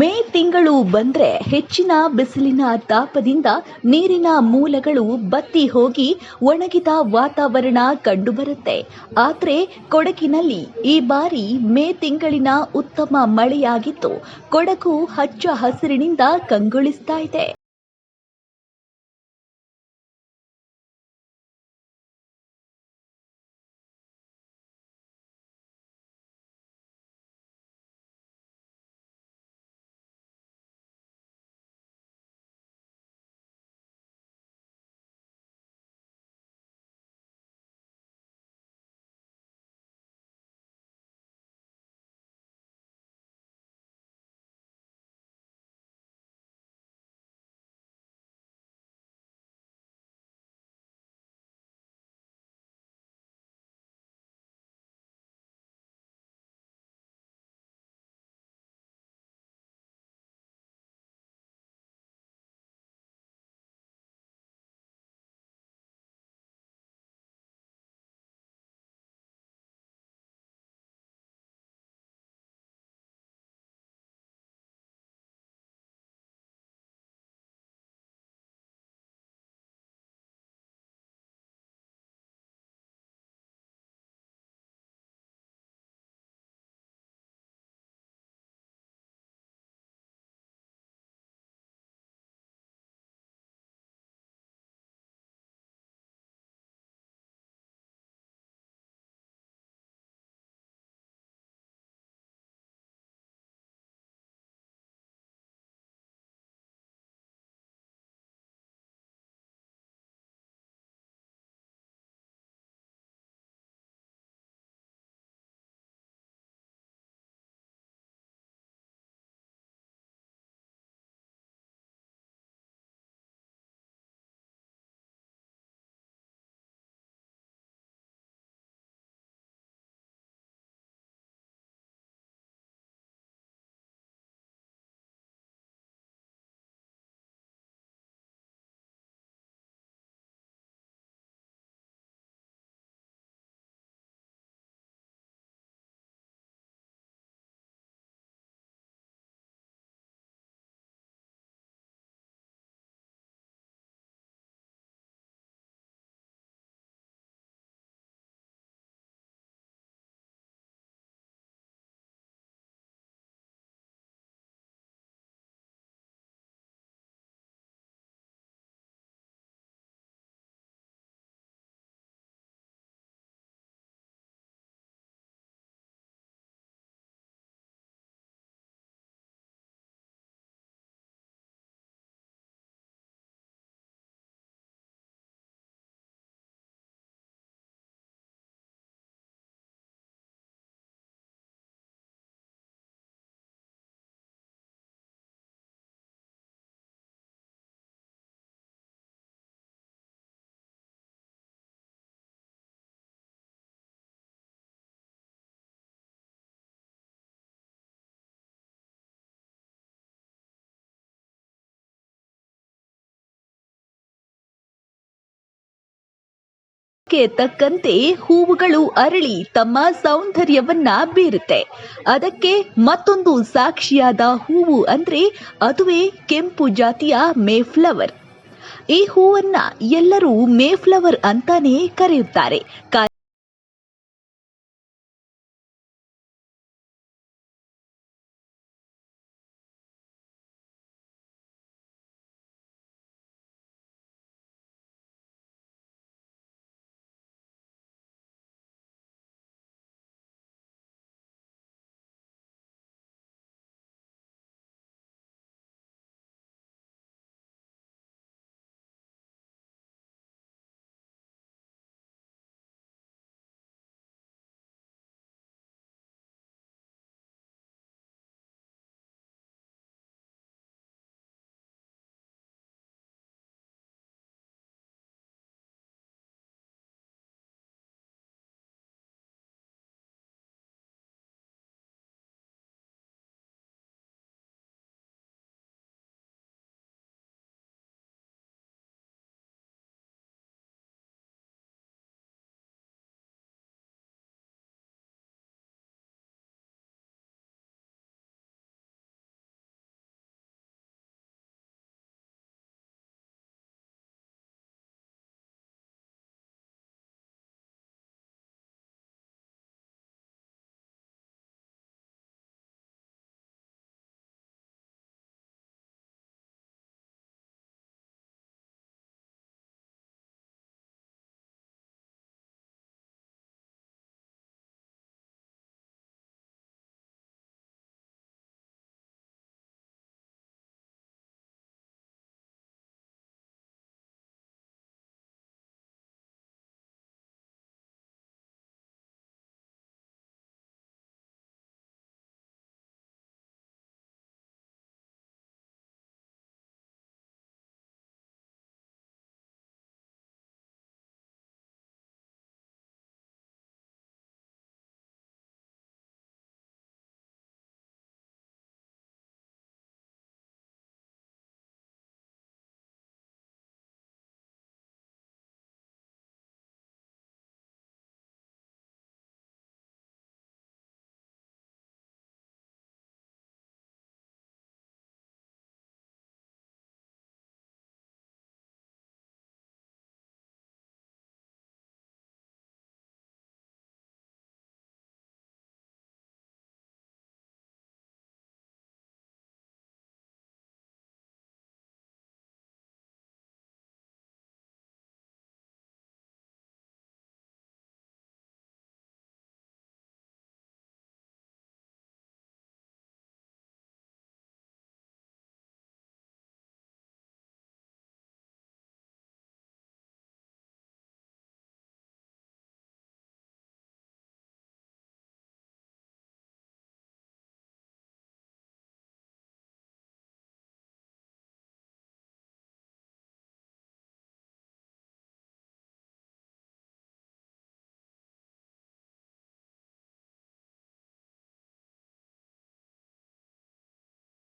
ಮೇ ತಿಂಗಳು ಬಂದ್ರೆ ಹೆಚ್ಚಿನ ಬಿಸಿಲಿನ ತಾಪದಿಂದ ನೀರಿನ ಮೂಲಗಳು ಬತ್ತಿ ಹೋಗಿ ಒಣಗಿದ ವಾತಾವರಣ ಕಂಡುಬರುತ್ತೆ. ಆದರೆ ಕೊಡಗಿನಲ್ಲಿ ಈ ಬಾರಿ ಮೇ ತಿಂಗಳಿನ ಉತ್ತಮ ಮಳೆಯಾಗಿದ್ದು, ಕೊಡಗು ಹಚ್ಚ ಹಸಿರಿನಿಂದ ಕಂಗೊಳಿಸ್ತಾ ಇದೆ. ಕ್ಕೆ ತಕ್ಕಂತೆ ಹೂವುಗಳು ಅರಳಿ ತಮ್ಮ ಸೌಂದರ್ಯವನ್ನ ಬೀರುತ್ತೆ. ಅದಕ್ಕೆ ಮತ್ತೊಂದು ಸಾಕ್ಷಿಯಾದ ಹೂವು ಅಂದ್ರೆ ಅದುವೇ ಕೆಂಪು ಜಾತಿಯ ಮೇಫ್ಲವರ್. ಈ ಹೂವನ್ನ ಎಲ್ಲರೂ ಮೇಫ್ಲವರ್ ಅಂತಾನೆ ಕರೆಯುತ್ತಾರೆ.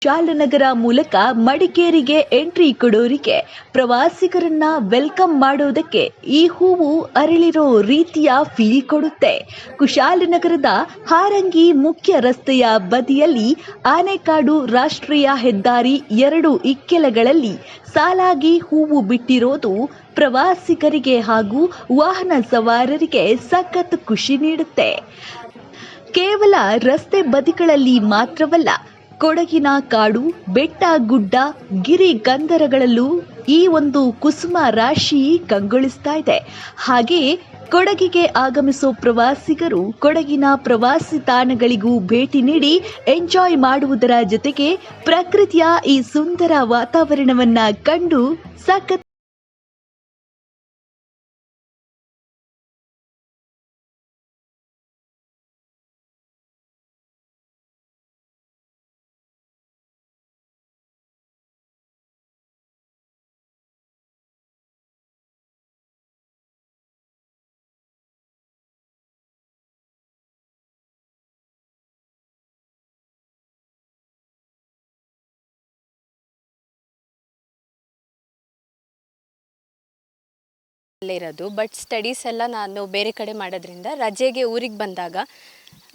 ಶಾಲನಗರ ಮೂಲಕ ಮಡಿಕೇರಿಗೆ ಎಂಟ್ರಿ ಕೊಡೋರಿಗೆ ಪ್ರವಾಸಿಗರನ್ನ ವೆಲ್ಕಮ್ ಮಾಡೋದಕ್ಕೆ ಈ ಹೂವು ಅರಳಿರೋ ರೀತಿಯ ಫೀಲ್ ಕೊಡುತ್ತೆ. ಕುಶಾಲನಗರದ ಹಾರಂಗಿ ಮುಖ್ಯ ರಸ್ತೆಯ ಬದಿಯಲ್ಲಿ ಆನೆಕಾಡು ರಾಷ್ಟ್ರೀಯ ಹೆದ್ದಾರಿ ಎರಡು ಇಕ್ಕೆಲಗಳಲ್ಲಿ ಸಾಲಾಗಿ ಹೂವು ಬಿಟ್ಟಿರೋದು ಪ್ರವಾಸಿಗರಿಗೆ ಹಾಗೂ ವಾಹನ ಸವಾರರಿಗೆ ಸಖತ್ ಖುಷಿ ನೀಡುತ್ತೆ. ಕೇವಲ ರಸ್ತೆ ಬದಿಗಳಲ್ಲಿ ಮಾತ್ರವಲ್ಲ ಕೊಡಗಿನ ಕಾಡು, ಬೆಟ್ಟ, ಗುಡ್ಡ, ಗಿರಿ ಗಂಧರಗಳಲ್ಲೂ ಈ ಒಂದು ಕುಸುಮ ರಾಶಿ ಕಂಗೊಳಿಸ್ತಾ ಇದೆ. ಹಾಗೆಯೇ ಕೊಡಗಿಗೆ ಆಗಮಿಸೋ ಪ್ರವಾಸಿಗರು ಕೊಡಗಿನ ಪ್ರವಾಸಿ ತಾಣಗಳಿಗೂ ಭೇಟಿ ನೀಡಿ ಎಂಜಾಯ್ ಮಾಡುವುದರ ಜೊತೆಗೆ ಪ್ರಕೃತಿಯ ಈ ಸುಂದರ ವಾತಾವರಣವನ್ನ ಕಂಡು ಸಖತ್ ಇರೋದು. ಬಟ್ ಸ್ಟಡೀಸ್ ಎಲ್ಲ ನಾನು ಬೇರೆ ಕಡೆ ಮಾಡೋದ್ರಿಂದ ರಜೆಗೆ ಊರಿಗೆ ಬಂದಾಗ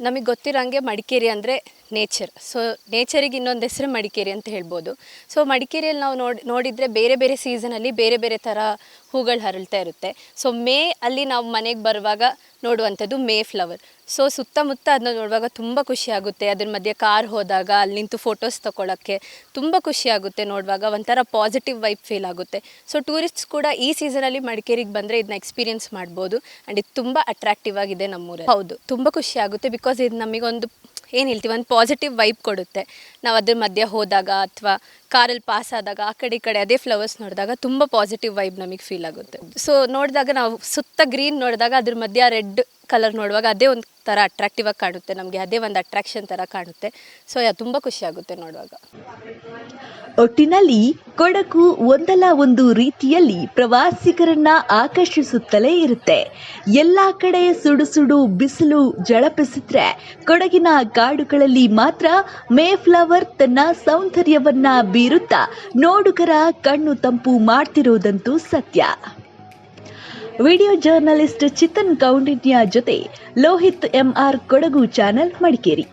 ನಮಗೆ ಗೊತ್ತಿರೋಂಗೆ ಮಡಿಕೇರಿ ಅಂದರೆ ನೇಚರ್ ಸೊ ನೇಚರಿಗೆ ಇನ್ನೊಂದು ಹೆಸರು ಮಡಿಕೇರಿ ಅಂತ ಹೇಳ್ಬೋದು. ಸೊ ಮಡಿಕೇರಿಯಲ್ಲಿ ನಾವು ನೋಡಿ, ನೋಡಿದರೆ ಬೇರೆ ಬೇರೆ ಸೀಸನಲ್ಲಿ ಬೇರೆ ಬೇರೆ ಥರ ಹೂಗಳು ಹರಳ್ತಾ ಇರುತ್ತೆ. ಸೊ ಮೇ ಅಲ್ಲಿ ನಾವು ಮನೆಗೆ ಬರುವಾಗ ನೋಡುವಂಥದ್ದು ಮೇ ಫ್ಲವರ್ ಸೊ ಸುತ್ತಮುತ್ತ ಅದನ್ನ ನೋಡುವಾಗ ತುಂಬ ಖುಷಿ ಆಗುತ್ತೆ. ಅದ್ರ ಮಧ್ಯೆ ಕಾರ್ ಹೋದಾಗ ಅಲ್ಲಿ ನಿಂತು ಫೋಟೋಸ್ ತೊಗೊಳಕ್ಕೆ ತುಂಬ ಖುಷಿ ಆಗುತ್ತೆ ನೋಡುವಾಗ. ಒಂಥರ ಪಾಸಿಟಿವ್ ವೈಬ್ ಫೀಲ್ ಆಗುತ್ತೆ. ಸೊ ಟೂರಿಸ್ಟ್ಸ್ ಕೂಡ ಈ ಸೀಸನಲ್ಲಿ ಮಡಿಕೇರಿಗೆ ಬಂದರೆ ಇದನ್ನ ಎಕ್ಸ್ಪೀರಿಯನ್ಸ್ ಮಾಡ್ಬೋದು. ಆ್ಯಂಡ್ ಇದು ತುಂಬ ಅಟ್ರಾಕ್ಟಿವ್ ಆಗಿದೆ ನಮ್ಮೂರಲ್ಲಿ. ಹೌದು, ತುಂಬ ಖುಷಿ ಆಗುತ್ತೆ ಬಿಕಾಸ್ ಇದು ನಮಗೊಂದು ಏನು ಹೇಳ್ತೀವಿ, ಒಂದು ಪಾಸಿಟಿವ್ ವೈಬ್ ಕೊಡುತ್ತೆ. ನಾವು ಅದ್ರ ಮಧ್ಯೆ ಹೋದಾಗ ಅಥವಾ ಕಾರಲ್ಲಿ ಪಾಸ್ ಆದಾಗ ಆ ಕಡೆ ಈ ಕಡೆ ಅದೇ ಫ್ಲವರ್ಸ್ ನೋಡಿದಾಗ ತುಂಬ ಪಾಸಿಟಿವ್ ವೈಬ್ ನಮಗೆ ಫೀಲ್ ಆಗುತ್ತೆ. ಸೊ ನೋಡಿದಾಗ ನಾವು ಸುತ್ತ ಗ್ರೀನ್ ನೋಡಿದಾಗ ಅದ್ರ ಮಧ್ಯೆ ರೆಡ್ ಕಲರ್ ನೋಡುವಾಗ ಅದೇ ಒಂದು ಥರ ಅಟ್ರಾಕ್ಟಿವ್ ಆಗಿ ಕಾಣುತ್ತೆ. ನಮಗೆ ಅದೇ ಒಂದು ಅಟ್ರಾಕ್ಷನ್ ಥರ ಕಾಣುತ್ತೆ. ಸೊ ತುಂಬ ಖುಷಿ ಆಗುತ್ತೆ ನೋಡುವಾಗ. ಒಟ್ಟಿನಲ್ಲಿ ಕೊಡಗು ಒಂದಲ್ಲ ಒಂದು ರೀತಿಯಲ್ಲಿ ಪ್ರವಾಸಿಗರನ್ನ ಆಕರ್ಷಿಸುತ್ತಲೇ ಇರುತ್ತೆ. ಎಲ್ಲಾ ಕಡೆ ಸುಡು ಸುಡು ಬಿಸಿಲು ಜಳಪಿಸಿದ್ರೆ ಕೊಡಗಿನ ಕಾಡುಗಳಲ್ಲಿ ಮಾತ್ರ ಮೇ ಫ್ಲವರ್ ತನ್ನ ಸೌಂದರ್ಯವನ್ನ ಬೀರುತ್ತಾ ನೋಡುಗರ ಕಣ್ಣು ತಂಪು ಮಾಡ್ತಿರೋದಂತೂ ಸತ್ಯ. ವಿಡಿಯೋ ಜರ್ನಲಿಸ್ಟ್ ಚಿತನ್ ಕೌಂಡಿನ್ಯ ಜೊತೆ Lohith M R Kodagu channel Madikeri.